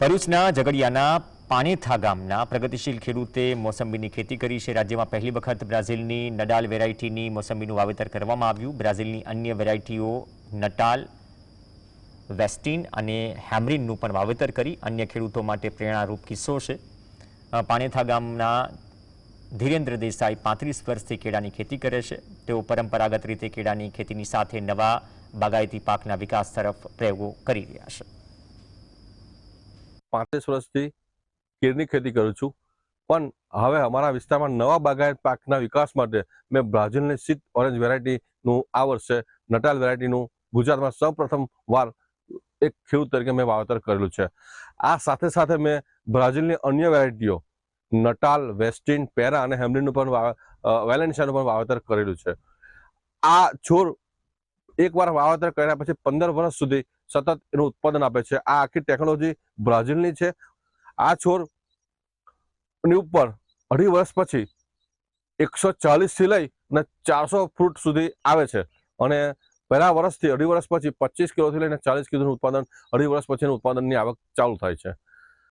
ભરૂચના ઝઘડિયાના પાનેથા ગામના પ્રગતિશીલ ખેડૂતે મોસંબીની ખેતી કરી છે. રાજ્યમાં પહેલી વખત બ્રાઝિલની નડાલ વેરાયટીની મોસંબીનું વાવેતર કરવામાં આવ્યું. બ્રાઝિલની અન્ય વેરાયટીઓ નટાલ, વેસ્ટિન અને હેમરીનનું પણ વાવેતર કરી અન્ય ખેડૂતો માટે પ્રેરણારૂપ કિસ્સો છે. પાનેથા ગામના ધીરેન્દ્ર દેસાઈ પાંત્રીસ વર્ષથી કેળાની ખેતી કરે છે. તેઓ પરંપરાગત રીતે કેળાની ખેતીની સાથે નવા બાગાયતી પાકના વિકાસ તરફ પ્રયોગો કરી રહ્યા છે. પાંત્રીસ વર્ષથી કેળની ખેતી કરું છું. પણ હવે અમારા વિસ્તારમાં નવા બાગાયત પાકના વિકાસ માટે મેં બ્રાઝિલની સીટ ઓરેન્જ વેરાયટીનું આ વર્ષે નટાલ વેરાયટીનું ગુજરાતમાં સૌપ્રથમ વાર એક ખેડૂત તરીકે મેં વાવેતર કરેલું છે. આ સાથે સાથે મેં બ્રાઝિલની અન્ય વેરાયટીઓ, નટાલ વેસ્ટિન પેરા અને હેમલિનનું પણ વેલેન્સિયાનું પણ વાવેતર કરેલું છે. આ છોડ એકવાર વાવેતર કર્યા પછી પંદર વર્ષ સુધી સતત એનું ઉત્પાદન આપે છે. આ આખી ટેકનોલોજી બ્રાઝિલની છે. આ છોડની ઉપર અઢી વર્ષ પછી એકસો ચાલીસથી લઈ અને ચારસો ફૂટ સુધી આવે છે. અને પહેલા વર્ષથી અઢી વર્ષ પછી પચીસ કિલોથી લઈને ચાલીસ કિલોનું ઉત્પાદન અઢી વર્ષ પછીનું ઉત્પાદનની આવક ચાલુ થાય છે.